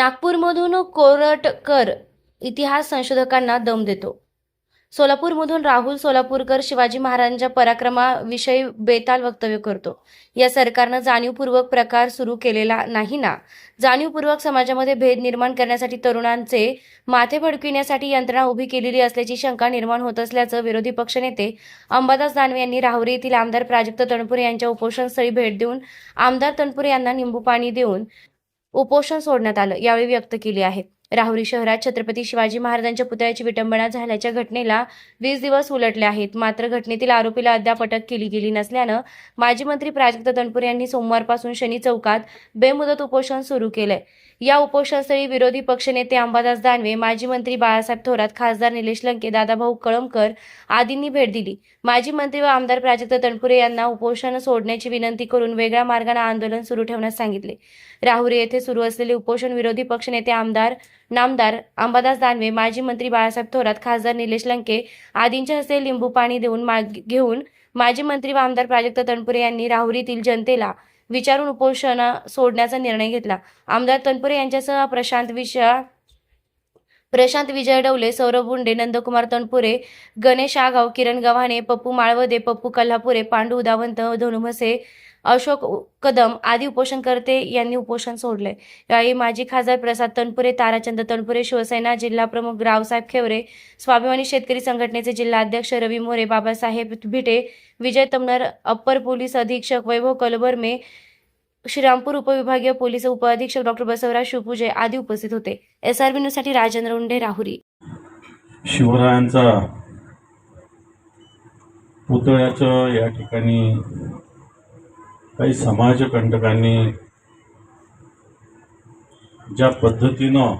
नागपूरमधून कोरटकर इतिहास संशोधकांना दम देतो. सोलापूरमधून राहुल सोलापूरकर शिवाजी महाराजांच्या पराक्रमाविषयी बेताल वक्तव्य करतो. या सरकारनं जाणीवपूर्वक प्रकार सुरू केलेला नाही ना? जाणीवपूर्वक समाजामध्ये भेद निर्माण करण्यासाठी तरुणांचे माथे भडकविण्यासाठी यंत्रणा उभी केलेली असल्याची शंका निर्माण होत असल्याचं विरोधी पक्षनेते अंबादास दानवे यांनी राहुरी येथील आमदार प्राजक्त तणपुरे यांच्या उपोषणस्थळी भेट देऊन आमदार तणपुरे यांना निंबू पाणी देऊन उपोषण सोडण्यात आलं. यावेळी व्यक्त केली आहे. राहुरी शहरात छत्रपती शिवाजी महाराजांच्या पुतळ्याची विटंबना झाल्याच्या घटनेला वीस दिवस उलटले आहेत. मात्र घटनेतील आरोपीला अद्याप अटक केली गेली नसल्यानं माजी मंत्री प्राजक्त तनपुरे यांनी सोमवारपासून शनी चौकात बेमुदत उपोषण सुरू केलंय. या उपोषणस्थळी विरोधी पक्षनेते अंबादास दानवे माजी मंत्री बाळासाहेब थोरात खासदार निलेश लंके दादाभाऊ कळमकर आदींनी भेट दिली. माजी मंत्री व आमदार प्राजक्त तनपुरे यांना उपोषण सोडण्याची विनंती करून वेगळ्या मार्गाने आंदोलन सुरू ठेवण्यास सांगितले. राहुरी येथे सुरू असलेले उपोषण विरोधी पक्षनेते आमदार नामदार अंबादास दानवे माजी मंत्री बाळासाहेब थोरात खासदार निलेश लंके आदींच्या हस्ते लिंबू पाणी देऊन माग घेऊन माजी मंत्री व आमदार प्राजक्त तनपुरे यांनी राहुरीतील जनतेला विचारून उपोषण सोडण्याचा निर्णय घेतला. आमदार तनपुरे यांच्यासह प्रशांत विषया प्रशांत विजय डवले सौरभ बुंडे नंदकुमार तनपुरे गणेश आगाव किरण गव्हाणे पप्पू माळवदे पप्पू कल्हापुरे पांडू उदावंत धनुमसे अशोक कदम आदी उपोषणकर्ते यांनी उपोषण सोडले. यावेळी माजी खासदार प्रसाद तनपुरे ताराचंद तनपुरे शिवसेना जिल्हा प्रमुख रावसाहेब खेवरे स्वाभिमानी शेतकरी संघटनेचे जिल्हाध्यक्ष रवी मोरे बाबासाहेब भिटे विजय तमनर अप्पर पोलीस अधीक्षक वैभव कलबर्मे श्रीरामपूर उपविभागीय पोलीस उपअधीक्षक डॉक्टर बसवराज शिवपूजे आदी उपस्थित होते. एस आरसाठी राजेंद्र उंडे राहुरी. शिवरायांचा पुतळ्याचं या ठिकाणी काही समाजकंटकांनी ज्या पद्धतीनं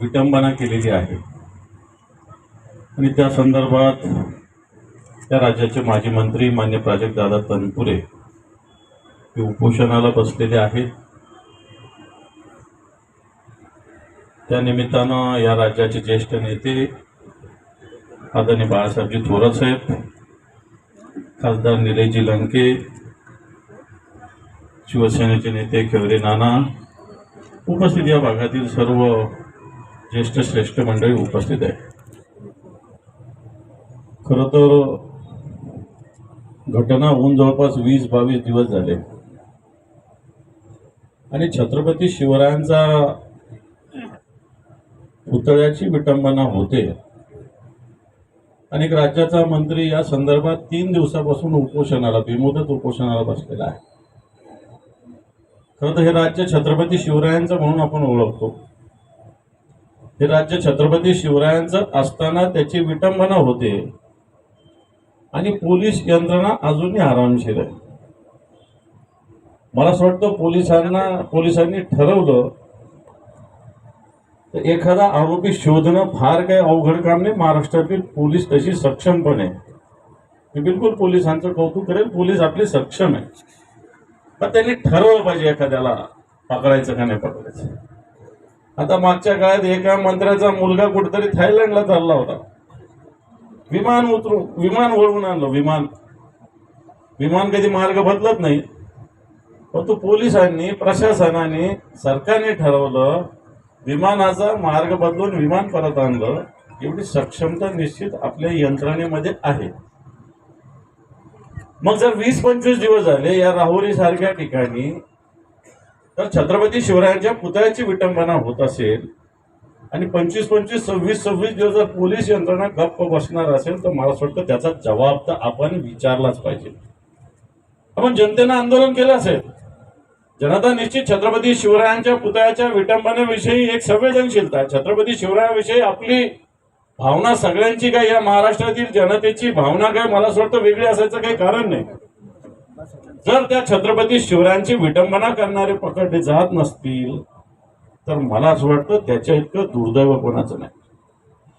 विटंबना केलेली आहे आणि त्या संदर्भात त्या राज्याचे माजी मंत्री मान्य प्राजक्तदादा तनपुरे हे उपोषणाला बसलेले आहेत. त्या निमित्तानं या राज्याचे ज्येष्ठ नेते आदरणीय बाळासाहेबजी थोरात साहेब खासदार निलेजी लंके शिवसेनेचे नेते खेवरे नाना उपस्थित या भागातील सर्व ज्येष्ठ श्रेष्ठ मंडळी उपस्थित आहे खरं तर घटना होऊन जवळपास वीस बावीस दिवस झाले. आणि छत्रपती शिवरायांचा पुतळ्याची विटंबना होते. आणि राज्याचा मंत्री या संदर्भात तीन दिवसापासून उपोषणाला बेमुदत उपोषणाला बसलेला आहे. खरं तर हे राज्य छत्रपती शिवरायांचं म्हणून आपण ओळखतो. हे राज्य छत्रपती शिवरायांचं असताना त्याची विटंबना होते आणि पोलीस यंत्रणा अजूनही आरामशीर आहे. मला असं वाटतं पोलिसांना पोलिसांनी ठरवलं तर एखादा आरोपी शोधणं फार काही अवघड काम नाही. महाराष्ट्रातील पोलीस तशी सक्षम पण आहे. मी बिलकुल पोलिसांचं कौतुक करेल. पोलीस आपली सक्षम आहे. पण त्यांनी ठरवलं पाहिजे एखाद्याला पकडायचं का नाही पकडायचं. आता मागच्या काळात एका मंत्र्याचा मुलगा कुठेतरी थायलंडला चालला होता. विमान उतरून विमान वळवून आणलं विमान. विमान कधी मार्ग बदलत नाही. परंतु पोलिसांनी प्रशासनाने सरकारने ठरवलं विमानाचा मार्ग बदलून विमान परत आणलं एवढी सक्षमता निश्चित आपल्या यंत्रणेमध्ये आहे. मग जर वीस पंचवीस दिवस झाले या राहुरी सारख्या ठिकाणी तर छत्रपती शिवरायांच्या पुतळ्याची विटंबना होत असेल आणि पंचवीस पंचवीस सव्वीस सव्वीस दिवस जर पोलीस यंत्रणा गप्प बसणार असेल तर मला वाटतं त्याचा जबाब तर आपण विचारलाच पाहिजे. आपण जनतेनं आंदोलन केलं असेल. जनता निश्चित छत्रपती शिवरायांच्या पुतळ्याच्या विटंबनेविषयी एक संवेदनशीलता. आहे छत्रपती शिवरायाविषयी आपली भावना सगळ्यांची काय? या महाराष्ट्रातील जनतेची भावना काय? मला असं वाटतं वेगळी असायचं काही कारण नाही. जर त्या छत्रपती शिवरायांची विटंबना करणारे पकडले जात नसतील तर मला असं वाटतं त्याच्या इतकं दुर्दैव कोणाचं नाही.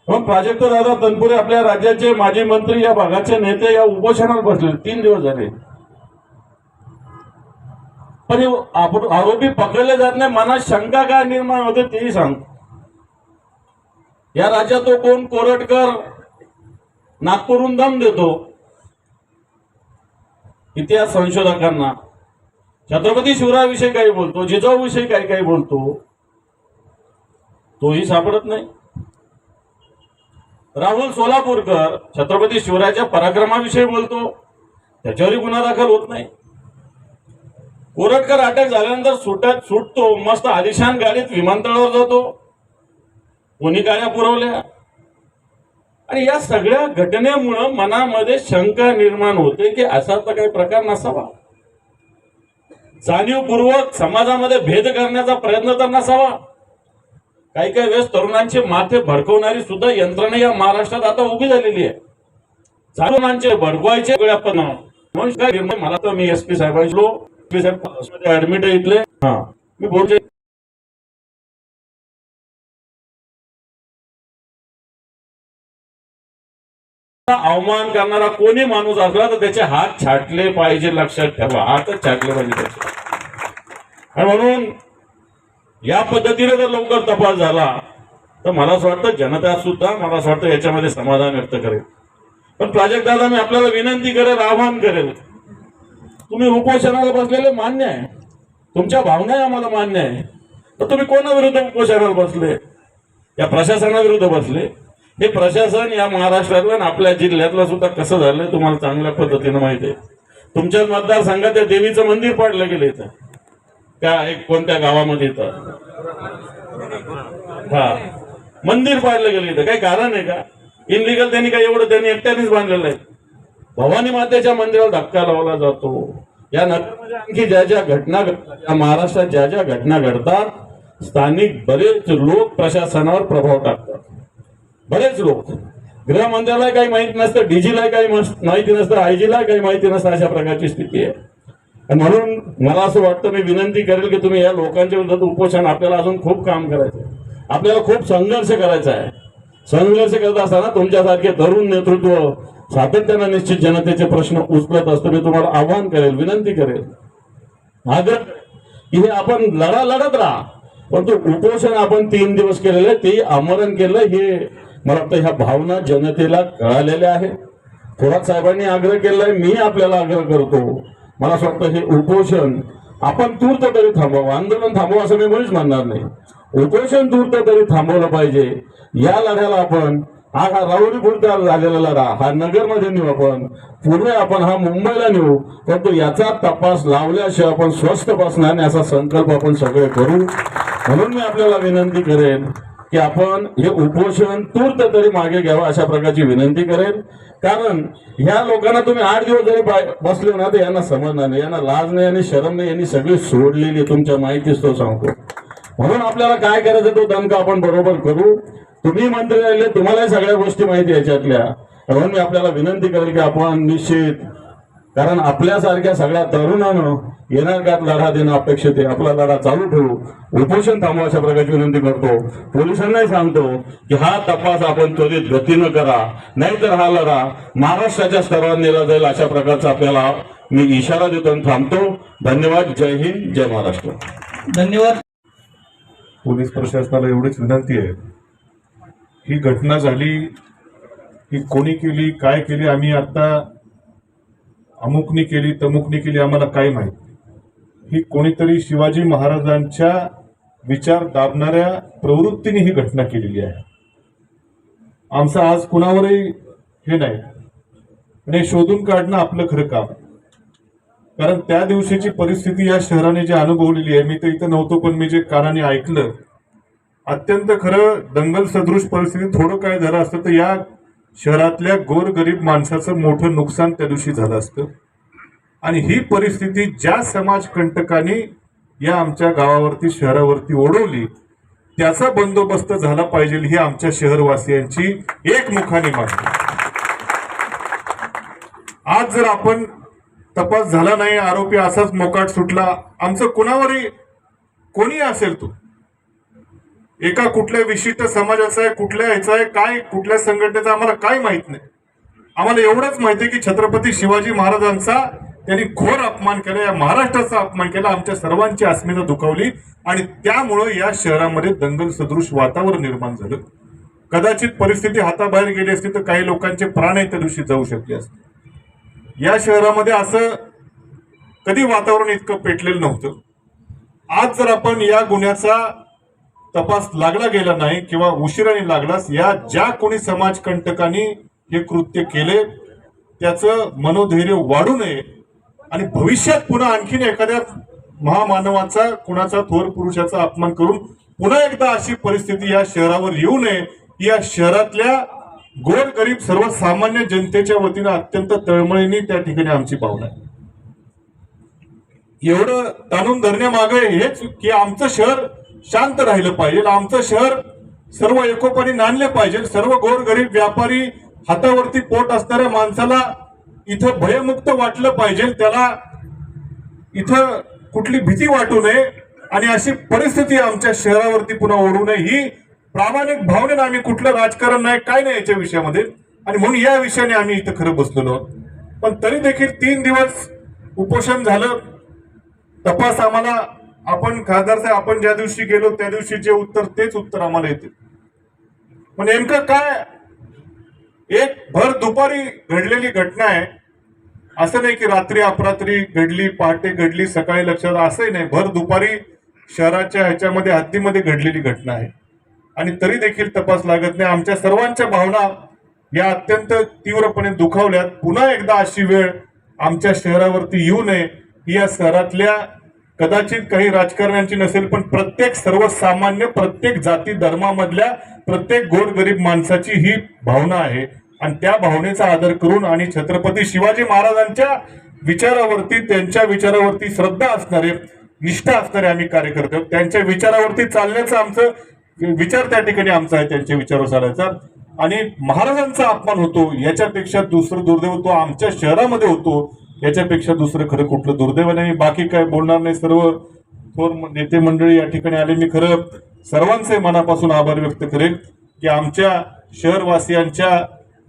मग प्राजक्त दादा तनपुरे आपल्या राज्याचे माजी मंत्री या भागाचे नेते या उपोषणावर बसले. तीन दिवस झाले. पण आरोपी पकडले जात नाही मनात शंका काय निर्माण होते तेही सांगतो. या राज्यात तो कोण? कोरटकर नागपूरहून दम देतो. इतिहास संशोधकांना. छत्रपती शिवरायाविषयी काही बोलतो जिजाऊविषयी काही काही बोलतो. तोही सापडत नाही. राहुल सोलापूरकर छत्रपती शिवरायाच्या पराक्रमाविषयी बोलतो. त्याच्यावरही गुन्हा दाखल होत नाही. कोरटकर अटक झाल्यानंतर सुटत सुटतो. मस्त आलिशान गाडीत विमानतळावर जातो. कोणी गाड्या पुरवल्या? आणि या सगळ्या घटनेमुळं मनामध्ये शंका निर्माण होते की असा तर काही प्रकार नसावा. जाणीवपूर्वक समाजामध्ये भेद करण्याचा प्रयत्न तर नसावा. काही काही वेळेस तरुणांचे माथे भडकवणारी सुद्धा यंत्रणा या महाराष्ट्रात आता उभी झालेली आहे. तरुणांचे भडकवायचे काय मला तर मी एस पी साहेबांचो ऍडमिट आहे इथले. हा. मी बोलते अवमान करणारा कोणी माणूस असला तर त्याचे हात छाटले पाहिजे लक्षात ठेवा. हातच छाटले पाहिजे त्याचे. आणि म्हणून या पद्धतीने जर लवकर तपास झाला तर मला असं वाटतं जनता सुद्धा मला असं वाटतं याच्यामध्ये समाधान व्यक्त करेल. पण प्राजक्त दादा मी आपल्याला विनंती करेल आवाहन करेल. तुम्ही उपोषणाला बसलेले मान्य आहे. तुमच्या भावना आम्हाला मान्य आहे. तर तुम्ही कोणाविरुद्ध उपोषणाला बसले? या प्रशासनाविरुद्ध बसले? हे प्रशासन या महाराष्ट्रातलं आणि आपल्या जिल्ह्यातलं सुद्धा कसं झालंय तुम्हाला चांगल्या पद्धतीनं माहिती आहे. तुमच्या मतदारसंघात त्या देवीचं मंदिर पाडलं गेलं इथं. त्या एक कोणत्या गावामध्ये इथं? हा. मंदिर पाडलं गेलं इथं. काही कारण आहे का? इनलिगल त्यांनी काही एवढं त्यांनी एकट्यानेच बांधलेलं आहे. भवानी मातेच्या मंदिराला धक्का लावला जातो. या नगरमध्ये आणखी ज्या ज्या घटना घडतात या महाराष्ट्रात ज्या ज्या घटना घडतात स्थानिक बरेच लोक प्रशासनावर प्रभाव टाकतात. बरेच लोक. गृहमंत्र्याला काही माहीत नसतं डीजीला काही माहिती नसतं आयजीला काही माहिती नसतं अशा प्रकारची स्थिती आहे. म्हणून मला असं वाटतं मी विनंती करेल की तुम्ही या लोकांच्या विरोधात उपोषण आपल्याला अजून खूप काम करायचं आहे. आपल्याला खूप संघर्ष करायचा आहे. संघर्ष करत असताना तुमच्यासारखे तरुण नेतृत्व सातत्यानं निश्चित जनतेचे प्रश्न उचलत असतो. मी तुम्हाला आव्हान करेल विनंती करेल. आग्रह की हे आपण लढा लढत राहा परंतु उपोषण आपण तीन दिवस केलेलं आहे ते आमरण केलं हे मला वाटतं ह्या भावना जनतेला कळालेल्या आहे थोरात साहेबांनी आग्रह केलाय मी आपल्याला आग्रह करतो. मला असं वाटतं हे उपोषण आपण तूर्त तरी थांबवावं आंदोलन थांबवा असं मी म्हणूच म्हणणार नाही. उपोषण तूर्त तरी थांबवलं पाहिजे. या लढ्याला आपण हा हा राहुरी पुरता झालेला लढा? हा नगरमध्ये नेऊ आपण. पुढे आपण हा मुंबईला नेऊ. परंतु याचा तपास लावल्याशिवाय आपण स्वस्थ बसणार नाही असा संकल्प आपण सगळे करू. म्हणून मी आपल्याला विनंती करेन की आपण हे उपोषण तूर्त तरी मागे घ्यावं अशा प्रकारची विनंती करेन. कारण ह्या लोकांना तुम्ही आठ दिवस जरी बसले ना तर यांना समजणार नाही. यांना लाज नाही आणि शरम नाही. यांनी सगळी सोडलेली तुमच्या माहितीच तो सांगतो. म्हणून आपल्याला काय करायचं तो दणका आपण बरोबर करू. तुम्ही मंत्री राहिले तुम्हाला सगळ्या गोष्टी माहिती याच्यातल्या. म्हणून मी आपल्याला विनंती करेल की आपण निश्चित कारण आपल्यासारख्या सगळ्या तरुणानं येणार काळात लढा देणं अपेक्षित आहे? आपला लढा चालू ठेवू. उपोषण थांबवा अशा प्रकारची विनंती करतो. पोलिसांनाही सांगतो की हा तपास आपण त्वरित गतीनं करा. नाहीतर हा लढा महाराष्ट्राच्या स्तरावर नेला जाईल अशा प्रकारचा आपल्याला मी इशारा देतो आणि थांबतो. धन्यवाद. जय हिंद. जय महाराष्ट्र. धन्यवाद. पोलीस प्रशासनाला एवढीच विनंती आहे. ही घटना झाली ही कोणी केली काय केली आम्ही आता अमुकनी केली तमुकनी केली आम्हाला काय माहीत? ही कोणीतरी शिवाजी महाराजांच्या विचार दाबणाऱ्या प्रवृत्तीने ही घटना केलेली आहे. आमचं आज कुणावरही हे नाही. आणि हे शोधून काढणं आपलं खरं काम. कारण त्या दिवशीची परिस्थिती या शहराने जी अनुभवलेली आहे मी तर इथं नव्हतो पण मी जे कानाने ऐकलं अत्यंत खरं दंगल सदृश परिस्थिती थोडं काय झालं असतं तर या शहरातल्या गोरगरीब माणसाचं मोठं नुकसान त्या दिवशी झालं असतं. आणि ही परिस्थिती ज्या समाजकंटकांनी या आमच्या गावावरती शहरावरती ओढवली त्याचा बंदोबस्त झाला पाहिजे ही आमच्या शहरवासियांची एकमुखाने मागणी. आज जर आपण तपास झाला नाही आरोपी असाच मोकाट सुटला आमचं कुणावरही कोणी असेल तो एका कुठल्या विशिष्ट समाजाचा आहे कुठल्या ह्याचा आहे काय कुठल्या संघटनेचा आम्हाला काय माहीत नाही. आम्हाला एवढंच माहिती आहे की छत्रपती शिवाजी महाराजांचा त्यांनी घोर अपमान केला या महाराष्ट्राचा अपमान केला आमच्या सर्वांची अस्मिता दुखावली आणि त्यामुळं या शहरामध्ये दंगल सदृश वातावरण निर्माण झालं. कदाचित परिस्थिती हाताबाहेर गेली असती तर काही लोकांचे प्राणही त्या दिवशी जाऊ शकले असते. या शहरामध्ये असं कधी वातावरण इतकं पेटलेलं नव्हतं. आज जर आपण या गुन्ह्याचा तपास लागला गेला नाही किंवा उशिराने लागलास या ज्या कोणी समाजकंटकांनी हे कृत्य केले त्याचं मनोधैर्य वाढू नये आणि भविष्यात पुन्हा आणखीन एखाद्या महामानवाचा कुणाचा थोर पुरुषाचा अपमान करून पुन्हा एकदा अशी परिस्थिती या शहरावर येऊ नये. या शहरातल्या गोरगरीब सर्वसामान्य जनतेच्या वतीनं अत्यंत तळमळीने त्या ठिकाणी आमची भावना आहे एवढं ताणून धरण्यामागे हेच की आमचं शहर शांत राहिलं पाहिजे. आमचं शहर सर्व एकोपाने नांदले पाहिजे. सर्व गोरगरीब व्यापारी हातावरती पोट असणाऱ्या माणसाला इथं भयमुक्त वाटलं पाहिजे. त्याला इथं कुठली भीती वाटू नये. आणि अशी परिस्थिती आमच्या शहरावरती पुन्हा ओढू नये. ही प्रामाणिक भावनेनं आम्ही कुठलं राजकारण नाही काय नाही याच्या विषयामध्ये. आणि म्हणून या विषयाने आम्ही इथं खरं बसलेलो आहोत. पण तरी देखील तीन दिवस उपोषण झालं. तपास आम्हाला आपण खासदार साहेब आपण ज्या दिवशी गेलो त्या दिवशी जे उत्तर तेच उत्तर आम्हाला येते. पण नेमकं काय? एक भर दुपारी घडलेली घटना आहे. असं नाही की रात्री अपरात्री घडली पहाटे घडली सकाळी लक्षात असंही नाही. भर दुपारी शहराच्या ह्याच्यामध्ये हद्दीमध्ये घडलेली घटना आहे. आणि तरी देखील तपास लागत नाही. आमच्या सर्वांच्या भावना या अत्यंत तीव्रपणे दुखावल्यात. पुन्हा एकदा अशी वेळ आमच्या शहरावरती येऊ नये. ही या शहरातल्या कदाचित काही राजकारण्यांची नसेल पण प्रत्येक सर्वसामान्य प्रत्येक जाती धर्मामधल्या प्रत्येक गोरगरीब माणसाची ही भावना आहे. आणि त्या भावनेचा आदर करून आणि छत्रपती शिवाजी महाराजांच्या विचारावरती त्यांच्या विचारावरती श्रद्धा असणारे निष्ठा असणारे आम्ही कार्यकर्ते. त्यांच्या विचारावरती चालण्याचं आमचं विचार त्या ठिकाणी आमचा आहे त्यांच्या विचारावर चालायचा. आणि महाराजांचा अपमान होतो. याच्यापेक्षा दुसरं दुर्दैव तो आमच्या शहरामध्ये होतो. याच्यापेक्षा दुसरं खरं कुठलं दुर्दैव नाही. बाकी काय बोलणार नाही. सर्व थोर नेते मंडळी या ठिकाणी आले. मी खरं सर्वांचे मनापासून आभार व्यक्त करेन की आमच्या शहरवासियांच्या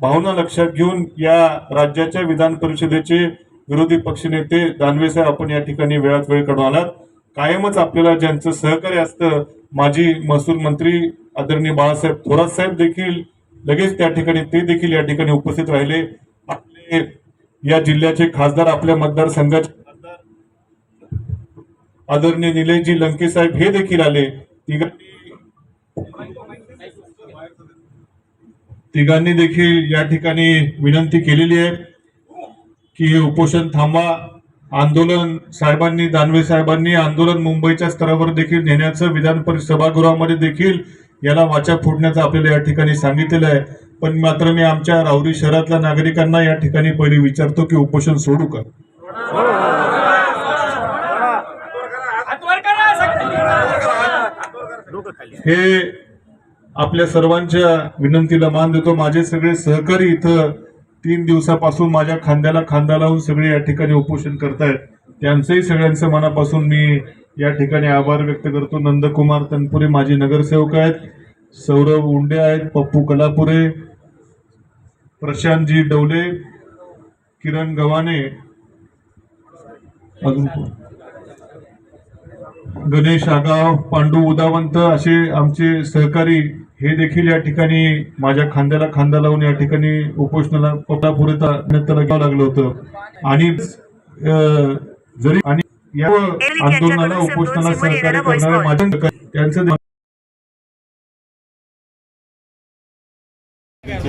भावना लक्षात घेऊन या राज्याच्या विधान परिषदेचे विरोधी पक्षनेते दानवे साहेब आपण या ठिकाणी वेळात वेळ काढून आलात. कायमच आपल्याला ज्यांचं सहकार्य असतं माजी महसूल मंत्री आदरणीय बाळासाहेब थोरात साहेब देखील लगेच त्या ठिकाणी ते देखील या ठिकाणी उपस्थित राहिले. आपले या जिल्ह्याचे खासदार आपल्या मतदारसंघाचे आदरणीय निलेशजी लंके साहेब हे देखील आले. तिघांनी देखील या ठिकाणी विनंती केलेली आहे की हे उपोषण थांबा आंदोलन साहेबांनी दानवे साहेबांनी आंदोलन मुंबईच्या स्तरावर देखील नेण्याचं विधान परिषद सभागृहामध्ये देखील याला वाचा फोडण्याचं आपल्याला या ठिकाणी सांगितलेलं आहे. पण मात्र मी आमच्या राहुरी शहरातल्या नागरिकांना या ठिकाणी पहिले विचारतो की उपोषण सोडू का? हे आपल्या सर्वांच्या विनंतीला मान देतो. माझे सगळे सहकारी इथं तीन दिवसापासून माझ्या खांद्याला खांदा लावून सगळे या ठिकाणी उपोषण करतायत. त्यांचंही सगळ्यांचं मनापासून मी या ठिकाणी आभार व्यक्त करतो. नंदकुमार तनपुरे माझे नगरसेवक आहेत. सौरभ उंडे आहेत. पप्पू कलापुरे प्रशांतजी डवले किरण गव्हाणे अजून? गणेश आगाव पांडू उदावंत असे आमचे सहकारी हे देखील या ठिकाणी माझ्या खांद्याला खांदा लावून या ठिकाणी उपोषणाला पोटापुरे घ्यावं लागलं होतं आणि जरी आणि या आंदोलनाला उपोषणाला सहकार्य करणाऱ्या माझ्या त्यांचं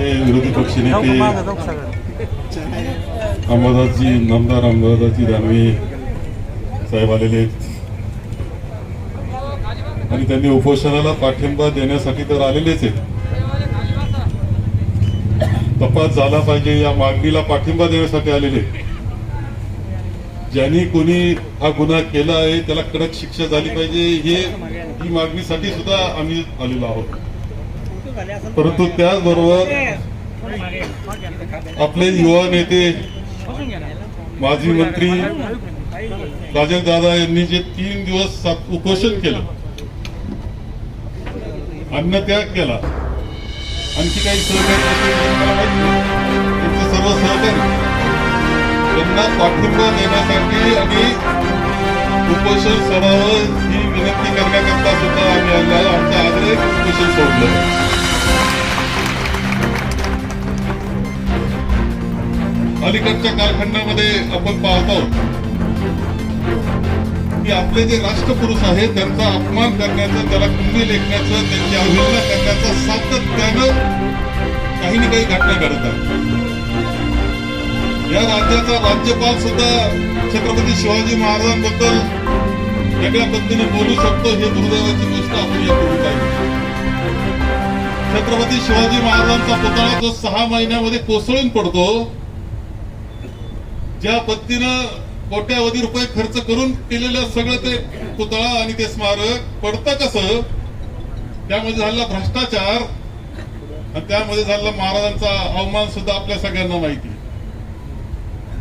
देखील चे विरोधी पक्षनेते अंबादासजी नामदार अंबादासजी दानवे साहेब आलेले आहेत आणि त्यांनी उपोषणाला पाठिंबा देण्यासाठी तर आलेलेच आहेत तपास झाला पाहिजे या मागणीला पाठिंबा देण्यासाठी आलेले. ज्यांनी कोणी हा गुन्हा केला आहे त्याला कडक शिक्षा झाली पाहिजे हे ही मागणीसाठी सुद्धा आम्ही आलेलो आहोत परंतु त्याचबरोबर आपले युवा नेते माजी मंत्री राजन दादा यांनी जे तीन दिवस उपोषण केलं अन्नत्याग केला आणखी काही सहकारी. त्यांचे सर्व सहकारी त्यांना पाठिंबा देण्यासाठी आणि उपोषण सोडावं ही विनंती करण्याकरता सुद्धा आम्ही आमचा आग्रह उपोषण सोडलं अलीकडच्या कालखंडामध्ये आपण पाहतो की आपले जे राष्ट्रपुरुष आहेत त्यांचा अपमान करण्याचं त्याला कुंभी लेखण्याचं त्यांची अवहेलना करण्याचं सातत्यानं काही ना काही घटना घडतात या राज्याचा राज्यपाल सुद्धा छत्रपती शिवाजी महाराजांबद्दल वेगळ्या पद्धतीने बोलू शकतो हे दुर्दैवाची गोष्ट आपण या करून पाहिजे छत्रपती शिवाजी महाराजांचा पुतळा जो सहा महिन्यामध्ये कोसळून पडतो ज्या पद्धतीनं कोट्यावधी रुपये खर्च करून केलेलं सगळं ते पुतळा आणि ते स्मारक पडतं कसं त्यामध्ये झालेला भ्रष्टाचार आणि त्यामध्ये झालेला महाराजांचा अवमान सुद्धा आपल्या सगळ्यांना माहिती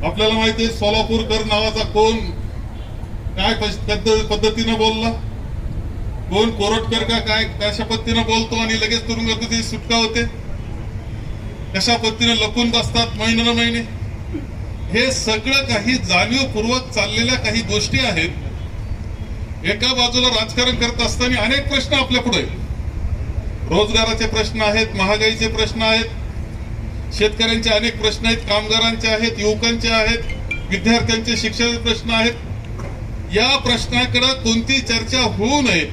आपल्याला माहिती आहे सोलापूरकर नावाचा कोण काय पद्धतीनं बोलला? कोण कोरटकर का काय कशा पद्धतीनं बोलतो आणि लगेच तुरुंगात सुटका होते? कशा पद्धतीने लपून बसतात महिने महिने? हे सगळं काही जाणीवपूर्वक चाललेल्या काही गोष्टी आहेत. एका बाजूला राजकारण करत असताना अनेक प्रश्न आपल्या पुढे रोजगाराचे प्रश्न आहेत महागाईचे प्रश्न आहेत शेतकऱ्यांचे अनेक प्रश्न आहेत कामगारांचे आहेत युवकांचे आहेत विद्यार्थ्यांचे शिक्षणाचे प्रश्न आहेत. या प्रश्नाकडे कोणती चर्चा होऊ नये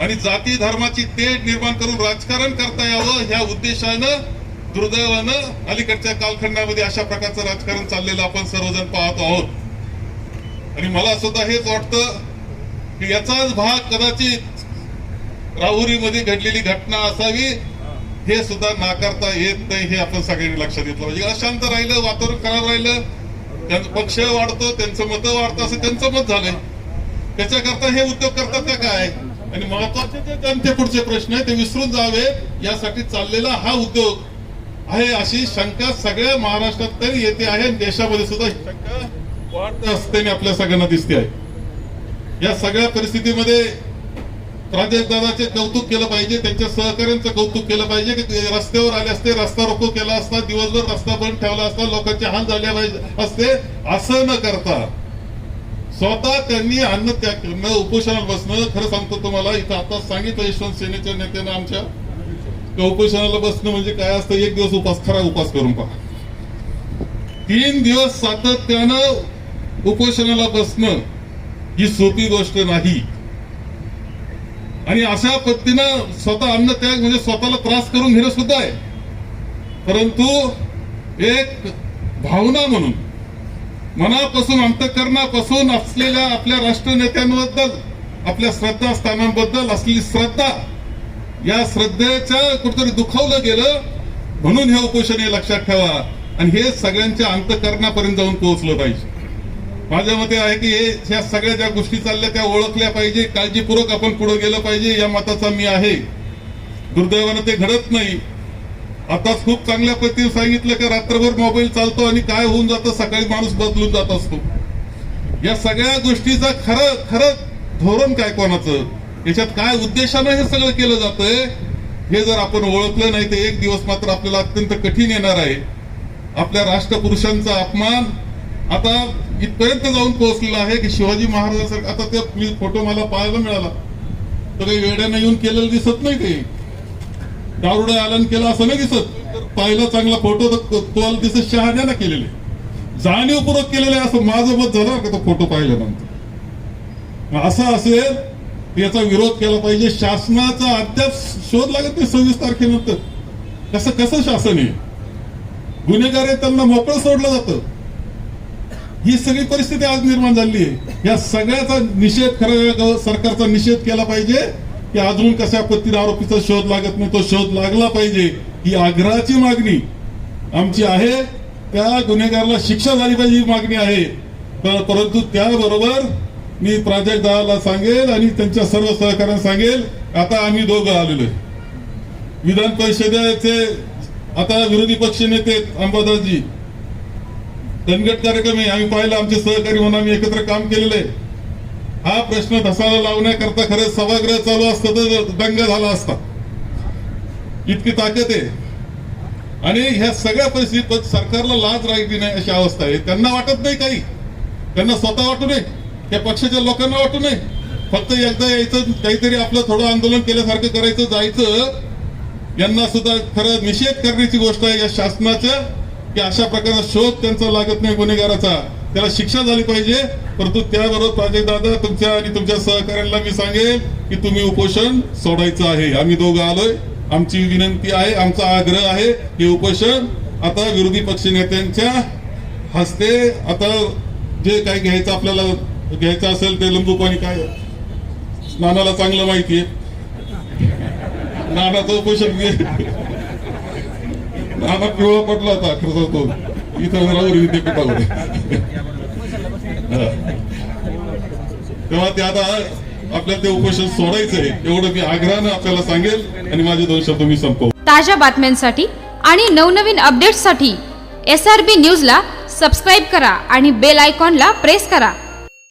आणि जाती धर्माची तेढ निर्माण करून राजकारण करता यावं ह्या उद्देशानं दुर्दैवानं अलीकडच्या कालखंडामध्ये अशा प्रकारचं राजकारण चाललेलं आपण सर्वजण पाहत आहोत. आणि मला सुद्धा हेच वाटतं की याचाच भाग कदाचित राहुरीमध्ये घडलेली घटना असावी हे सुद्धा नाकारता येत नाही हे आपण सगळ्यांनी लक्षात घेतलं पाहिजे. अशांत राहिलं वातावरण खराब राहिलं त्यांचा पक्ष वाढतो त्यांचं मतं वाढतं असं त्यांचं मत झालंय. त्याच्याकरता हे उद्योग करतात का काय? आणि महत्त्वाचे जे त्यांचे पुढचे प्रश्न आहे ते विसरून जावे यासाठी चाललेला हा उद्योग आहे अशी शंका सगळ्या महाराष्ट्रात तरी येते आहे आणि देशामध्ये सुद्धा ही शंका वाढत असते आपल्या सगळ्यांना दिसते आहे. या सगळ्या परिस्थितीमध्ये प्राजक्तदादाचे कौतुक केलं पाहिजे त्यांच्या सहकार्यांचं कौतुक केलं पाहिजे की रस्त्यावर आले असते रस्ता रोको केला असता दिवसभर रस्ता बंद ठेवला असता लोकांचे हान झाले पाहिजे असते असं न करता स्वतः त्यांनी अन्न त्याग करणं उपोषणात बसणं खरं सांगतो तुम्हाला इथं आता सांगितलं यशवंत सेनेच्या नेत्यानं आमच्या की उपोषणाला बसणं म्हणजे काय असतं? एक दिवस उपास खरा उपास करून पहा. तीन दिवस सातत्यानं उपोषणाला बसणं ही सोपी गोष्ट नाही. आणि अशा पद्धतीनं स्वतः अन्न त्याग म्हणजे स्वतःला त्रास करून घेणं सुद्धा आहे. परंतु एक भावना म्हणून मनापासून अंतकरणापासून असलेल्या आपल्या राष्ट्रनेत्यांबद्दल आपल्या श्रद्धास्थानांबद्दल असलेली श्रद्धा या श्रद्धेच्या कुठेतरी दुखावलं गेलं म्हणून हे उपोषण हे लक्षात ठेवा. आणि हे सगळ्यांच्या अंतकरणापर्यंत जाऊन पोहोचलं पाहिजे. माझ्या मते आहे की हे ह्या सगळ्या ज्या गोष्टी चालल्या त्या ओळखल्या पाहिजे. काळजीपूर्वक आपण पुढे गेलं पाहिजे या मताचा मी आहे. दुर्दैवानं ते घडत नाही. आताच खूप चांगल्या पद्धतीने सांगितलं की रात्रभर मोबाईल चालतो आणि काय होऊन जातं? सकाळी माणूस बदलून जात असतो. या सगळ्या गोष्टीचा खरं खरं धोरण काय कोणाचं? याच्यात काय उद्देशानं हे सगळं केलं जातंय हे जर आपण ओळखलं नाही तर एक दिवस मात्र आपल्याला अत्यंत कठीण येणार आहे. आपल्या राष्ट्रपुरुषांचा अपमान आता इथपर्यंत जाऊन पोहोचलेला आहे की शिवाजी महाराजांसारखं आता ते फोटो मला पाहायला मिळाला. तर काही वेड्यानं येऊन केलेलं दिसत नाही ते. दारुडा आलन केलं असं नाही दिसत. पाहिला चांगला फोटो तर तुम्हाला दिसत शहाण्यानं केलेले. जाणीवपूर्वक केलेले असं माझं मत झालं का तो फोटो पाहिल्यानंतर? असं असेल याचा विरोध केला पाहिजे. शासनाचा अद्याप शोध लागत नाही सव्वीस तारखेनंतर. कसं कसं शासन आहे? गुन्हेगार आहे त्यांना मोकळं सोडलं जातं. ही सगळी परिस्थिती आज निर्माण झाली आहे. या सगळ्याचा निषेध खरं सरकारचा निषेध केला पाहिजे की अजून कशा पद्धतीने आरोपीचा शोध लागत नाही? तो शोध लागला पाहिजे. ही आग्रहाची मागणी आमची आहे. त्या गुन्हेगाराला शिक्षा झाली पाहिजे ही मागणी आहे. परंतु त्याबरोबर मी प्राजक्तदाला सांगेल आणि त्यांच्या सर्व सहकार्यांना सांगेल आता आम्ही दोघं आलेलो विधान परिषदेचे आता विरोधी पक्ष नेते अंबादासजी. धनगट कार्यक्रम आहे आम्ही पाहिलं आमचे सहकारी म्हणून आम्ही एकत्र काम केलेलं आहे. हा प्रश्न धसाला लावण्याकरता खरं सभागृह चालू असतं तर दंग झाला असता. इतकी ताकद आहे. आणि ह्या सगळ्या परिस्थितीत सरकारला लाज राहिली नाही अशी अवस्था आहे. त्यांना वाटत नाही काही. त्यांना स्वतः वाटू नये. त्या पक्षाच्या लोकांना वाटू नये. फक्त एकदा यायचं काहीतरी आपलं थोडं आंदोलन केल्यासारखं करायचं जायचं यांना सुद्धा खरं निषेध करण्याची गोष्ट आहे या शासनाच्या की अशा प्रकारचा शोध त्यांचा लागत नाही गुन्हेगाराचा. त्याला शिक्षा झाली पाहिजे. परंतु त्याबरोबर प्राजक्त दादा तुमच्या आणि तुमच्या सहकाऱ्यांना मी सांगेल की तुम्ही उपोषण सोडायचं आहे. आम्ही दोघं आलोय. आमची विनंती आहे आमचा आग्रह आहे हे उपोषण आता विरोधी पक्ष नेत्यांच्या हस्ते आता जे काही घ्यायचं आपल्याला घ्यायचं असेल ते लिंबू पाणी काय स्नानाला चांगलं माहिती आहे. नानाचं उपोषण घे नाना पिवळा पडला होता खरं तो. इथं राहुरी विद्यापीठामध्ये तेव्हा ते आता आपल्याला ते उपोषण सोडायचंय एवढं मी आग्रहानं आपल्याला सांगेल आणि माझे दोन शब्द मी संपव. ताज्या बातम्यांसाठी आणि नवनवीन अपडेट्ससाठी एस आर बी न्यूजला सबस्क्राईब करा आणि बेल आयकॉनला प्रेस करा.